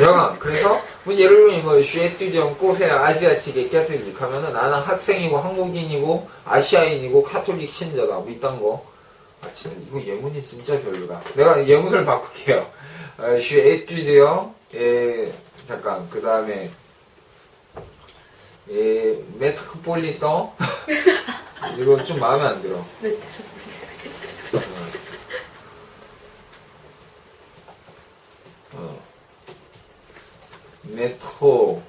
영아 그래서 뭐 예를 들면 뭐 쉐뚜디언 꼬해야 아시아틱에 캐톨릭 하면은 나는 학생이고 한국인이고 아시아인이고 카톨릭 신자다 뭐 이딴 거. 아, 진짜 이거 예문이 진짜 별로다. 내가 예문을 바꿀게요. 쉐뚜디언 에 잠깐 그 다음에 에 메트로폴리턴 이거 좀 마음에 안 들어. 어. 메트로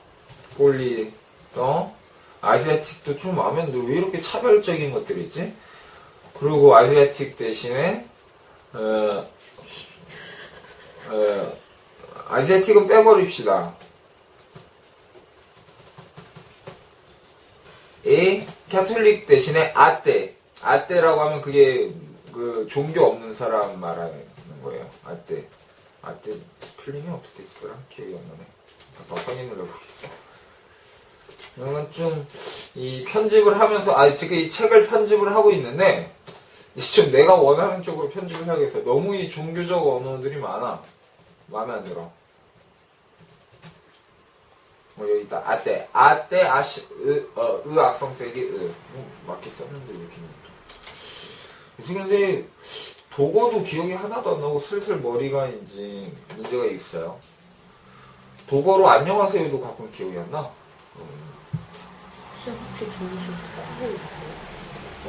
폴리턴 아시아틱도 좀 마음에 안 들어 왜 이렇게 차별적인 것들이 있지? 그리고 아시아틱 대신에 어, 어, 아시아틱은 빼버립시다. 에 캐톨릭 대신에 아떼 아떼라고 하면 그게 그 종교 없는 사람 말하는 거예요. 아떼 아떼 스펠링이 어떻게 쓰더라? 기억이 안 나네. 막판님을 해보겠어. 이건 좀 이 편집을 하면서 아 지금 이 책을 편집을 하고 있는데 이제 좀 내가 원하는 쪽으로 편집을 해야겠어. 너무 이 종교적 언어들이 많아. 마음에 안 들어. 뭐 여기 있다. 아떼. 아떼 아시 으, 어, 으 악성 때리 으. 뭐, 맞게 썼는데 이렇게 요새 근데 독어도 기억이 하나도 안 나고 슬슬 머리가 이제 문제가 있어요. 독어로 안녕하세요도 가끔 기억이 안 나. 진짜 혹시 주무실 때 코를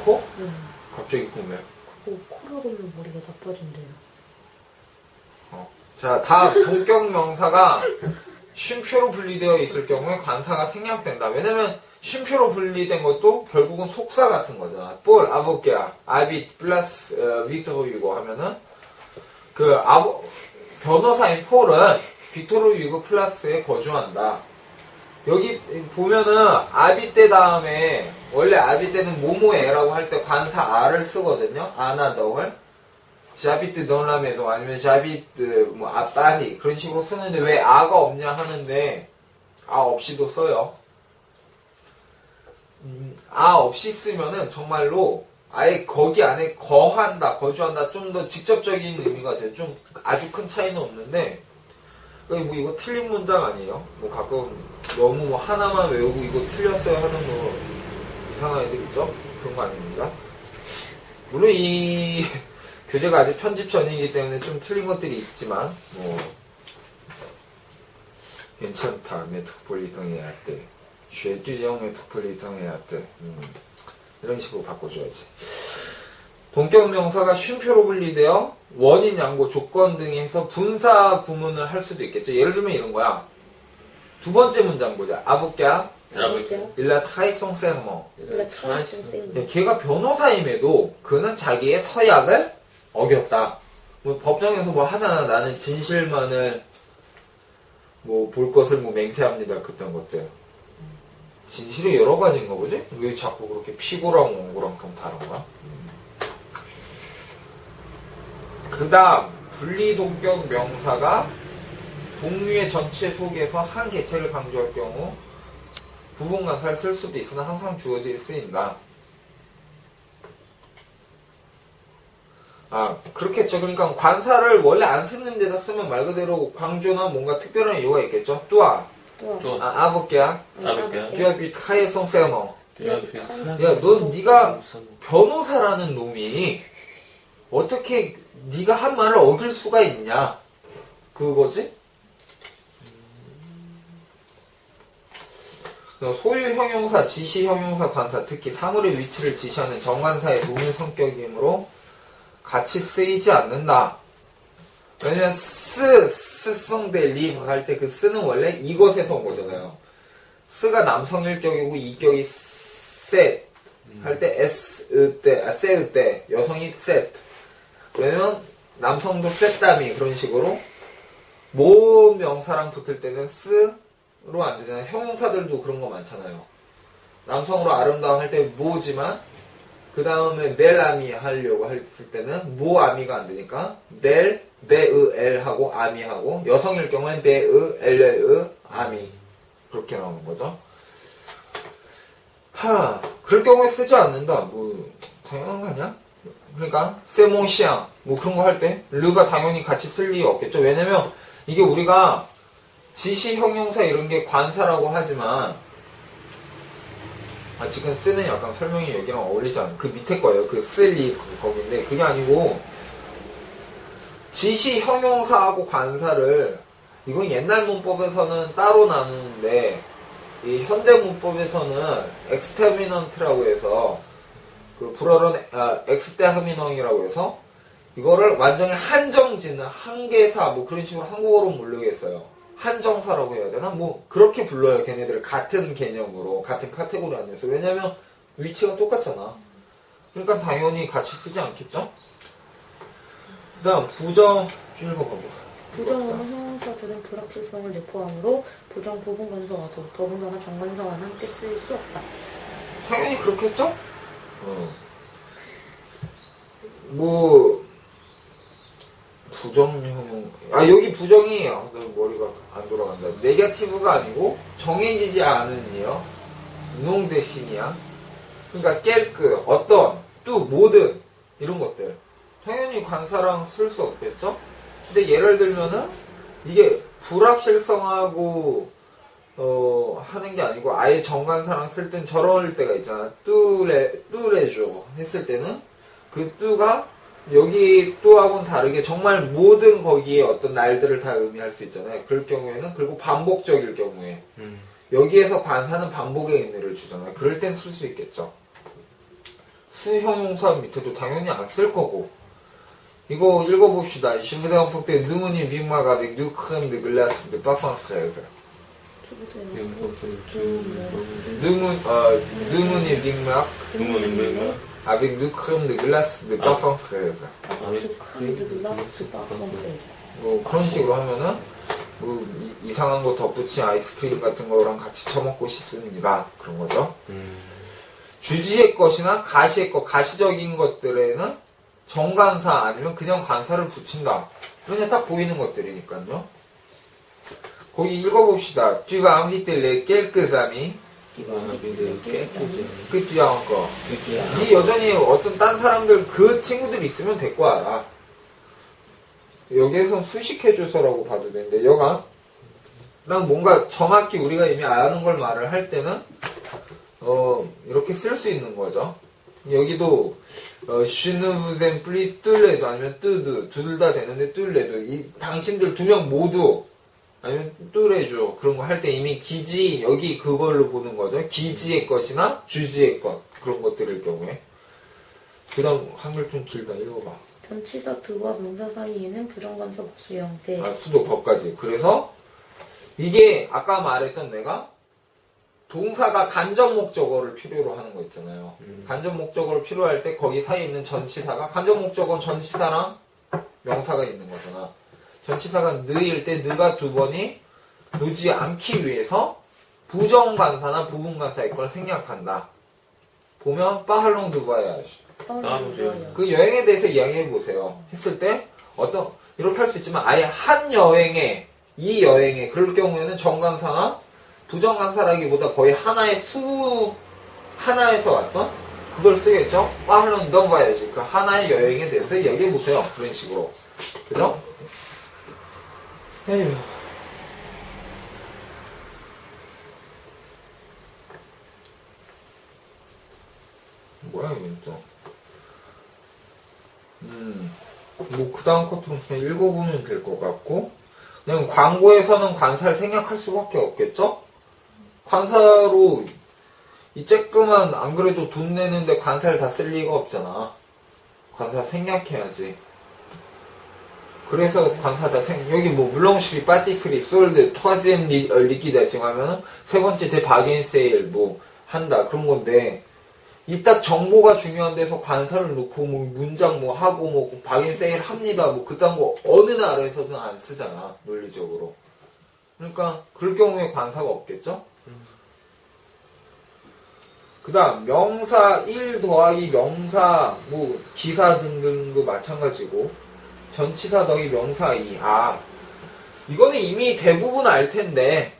코? 네. 갑자기 꿈에. 그거 코를 골면 머리가 나빠진대요. 자, 다음 본격 명사가 쉼표로 분리되어 있을 경우에 관사가 생략된다. 왜냐면 쉼표로 분리된 것도 결국은 속사 같은 거잖아. 볼, 아보게아, 아빗, 플러스, 어, 유고 하면은 그 아보, 변호사인 폴은 빅토르 유고 플러스에 거주한다. 여기 보면은 아비떼 다음에 원래 아비떼는 모모에라고 할 때 관사 아를 쓰거든요. 아나 덩을. 자비트 던람에서 아니면 자비트 뭐 아빠리 그런 식으로 쓰는데 왜 아가 없냐 하는데 아 없이도 써요. 음, 아 없이 쓰면은 정말로 아예 거기 안에 거한다, 거주한다 좀 더 직접적인 의미가 돼요. 좀 아주 큰 차이는 없는데 뭐 이거 틀린 문장 아니에요? 뭐 가끔 너무 뭐 하나만 외우고 이거 틀렸어요 하는 뭐 이상한 애들 있죠? 그런 거 아닙니다. 물론 이 교재가 아직 편집 전이기 때문에 좀 틀린 것들이 있지만 뭐 괜찮다 때 쉐뚜정 메트로폴리탄 해야 때 음, 이런 식으로 바꿔줘야지 본격 명사가 쉼표로 분리되어 원인, 양보, 조건 등에 해서 분사 구문을 할 수도 있겠죠 예를 들면 이런 거야 두 번째 문장 보자 아부꺄 아버지요? 일라 타이송 쌤. 야, 걔가 변호사임에도 그는 자기의 서약을 어겼다. 뭐 법정에서 뭐 하잖아. 나는 진실만을 뭐 볼 것을 뭐 맹세합니다. 그딴 것들. 진실이 여러 가지인가 보지? 왜 자꾸 그렇게 피고랑 원고랑 그럼 다른 거야? 그 다음, 분리동격 명사가 동류의 전체 속에서 한 개체를 강조할 경우 부분 관사를 쓸 수도 있으나 항상 주어지게 쓰인다. 아, 그렇겠죠. 그러니까 관사를 원래 안 쓰는 데다 쓰면 말 그대로 광조나 뭔가 특별한 이유가 있겠죠. 또한, 또또 아, 아버게야. 아버게야. 뒤에 타이성. 야, 야, 넌 네가 변호사라는 놈이 어떻게 네가 한 말을 어길 수가 있냐? 그거지? 그러니까 소유 형용사, 지시 형용사, 관사, 특히 사물의 위치를 지시하는 정관사의 동일 성격이므로 같이 쓰이지 않는다. 왜냐면 쓰, 쓰성대 리브 할 때 그 쓰는 원래 이것에서 온 거잖아요. 쓰가 남성 일격이고 이격이 셋 할 때 s 으 때, 아, 세으 때 여성이 셋. 왜냐면 남성도 셋담이 그런 식으로 모 명사랑 붙을 때는 쓰로 안 되잖아요. 형용사들도 그런 거 많잖아요. 남성으로 아름다움 할 때 모지만 그 다음에 넬아미 하려고 했을 때는 모아미가 안 되니까 넬, 네으, 엘 하고 아미 하고 여성일 경우엔 네으, 엘레으, 아미 그렇게 나오는 거죠. 하, 그럴 경우에 쓰지 않는다. 뭐 당연한 거 아니야? 그러니까 세몽시앙 뭐 그런 거 할 때 르가 당연히 같이 쓸 리가 없겠죠. 왜냐면 이게 우리가 지시 형용사 이런 게 관사라고 하지만 아 지금 쓰는 약간 설명이 여기랑 어울리지 않아. 그 밑에 거예요. 그 쓸리 그 거긴데 그게 아니고 지시 형용사하고 관사를 이건 옛날 문법에서는 따로 나누는데 이 현대 문법에서는 엑스테미넌트라고 해서 그 불어는 아, 엑스테미넌이라고 해서 이거를 완전히 한정짓는 한계사 뭐 그런 식으로 한국어로 모르겠어요. 한정사라고 해야 되나? 뭐 그렇게 불러요. 걔네들 같은 개념으로 같은 카테고리 안에서 왜냐면 위치가 똑같잖아. 그러니까 당연히 같이 쓰지 않겠죠? 그다음 부정 줄 읽어봐. 부정어는 형용사들은 불확실성을 내포하므로 부정 부분관사와도 더군다나 정관사와는 함께 쓰일 수 없다. 당연히 그렇겠죠? 어. 뭐 부정형 아 여기 부정이 아, 나 머리가 안 돌아간다. 네거티브가 아니고 정해지지 않은 이요. 농 대신이야. 그러니까 깰그 어떤 또 모든 이런 것들 당연히 관사랑 쓸 수 없겠죠? 근데 예를 들면은 이게 불확실성하고 어, 하는 게 아니고 아예 정관사랑 쓸 땐 저럴 때가 있잖아. 뚜레, 뚜레죠. 했을 때는 그 뚜가 여기 뚜하고는 다르게 정말 모든 거기에 어떤 날들을 다 의미할 수 있잖아요. 그럴 경우에는 그리고 반복적일 경우에 음. 여기에서 관사는 반복의 의미를 주잖아요. 그럴 땐 쓸 수 있겠죠. 수형용사 밑에도 당연히 안 쓸 거고. 이거 읽어봅시다. 시부대원 폭대 누문이 빅마가 빅 뉴크햄 드 글라스 드 빠팡스카에서 추구대요. 음. 누문 어 누문이 빅막 누문이 빅막? avec du crème de glace de parfum fraise. 크리드 글라스 빠pompe. 뭐 그런 식으로 하면은 뭐 이, 상한 거 덧붙인 아이스크림 같은 거랑 같이 처먹고 싶습니다. 그런 거죠. 음. 주지의 것이나 가시의 것, 가시적인 것들에는 정관사 아니면 그냥 관사를 붙인다. 그냥 딱 보이는 것들이니까요. 거기 읽어봅시다. 쥐가 암히틀레 깰끄사미 이바하비드 깨끗이 그 뒤에 거. 깨끗이야. 니 여전히 어떤 딴 사람들 그 친구들 있으면 데리고 와라. 여기에선 수식해줘서라고 봐도 되는데 여가 난 뭔가 정확히 우리가 이미 아는 걸 말을 할 때는 어 이렇게 쓸 수 있는 거죠. 여기도 어 슈누브젠 플리 뚫레도 아니면 뜨드 둘 다 되는데 뚫레도 이 당신들 두 명 모두 아니면 뚜레주 그런 거 할 때 이미 기지 여기 그걸로 보는 거죠. 기지의 것이나 주지의 것 그런 것들일 경우에 그다음 한글 좀 길다 읽어봐. 전치사 드와 명사 사이에는 부정관사 복수 형태. 아, 수도 법까지. 그래서 이게 아까 말했던 내가 동사가 간접 목적어를 필요로 하는 거 있잖아요. 음. 간접 목적어를 필요할 때 거기 사이에 있는 전치사가 간접 목적어는 전치사랑 명사가 있는 거잖아. 전치사가 느일 때 느가 두 번이 놓지 않기 위해서 부정관사나 부분관사의 걸 생략한다. 보면 빠할롱 두바야시. 따라보세요. 그 여행에 대해서 이야기해 보세요. 했을 때 어떤 이렇게 할 수 있지만 아예 한 여행에 이 여행에 그럴 경우에는 정관사나 부정관사라기보다 거의 하나의 수 하나에서 왔던 그걸 쓰겠죠. 빠르는 넘봐야지. 그 하나의 여행에 대해서 이야기해 보세요. 그런 식으로. 그죠? 에휴. 뭐야 이건 또. 음, 뭐, 그 다음 것들은 그냥 읽어보면 될 것 같고, 그냥 광고에서는 관사를 생략할 수밖에 없겠죠? 관사로, 이 쬐끄만, 안 그래도 돈 내는데 관사를 다 쓸 리가 없잖아. 관사 생략해야지. 그래서 관사 다 생, 여기 뭐, 물렁시리, 파티스리, 솔드, 투아스엠 리, 어, 리키다싱 하면은, 세 번째 대바겐 세일, 뭐, 한다. 그런 건데, 이 딱 정보가 중요한 데서 관사를 놓고 뭐 문장 뭐 하고 뭐 박인 세일 합니다 뭐 그딴 거 어느 나라에서는 안 쓰잖아 논리적으로 그러니까 그럴 경우에 관사가 없겠죠 그 다음 명사 1 더하기 명사 뭐 기사 등등도 마찬가지고 전치사 더하기 명사 2아 이거는 이미 대부분 알 텐데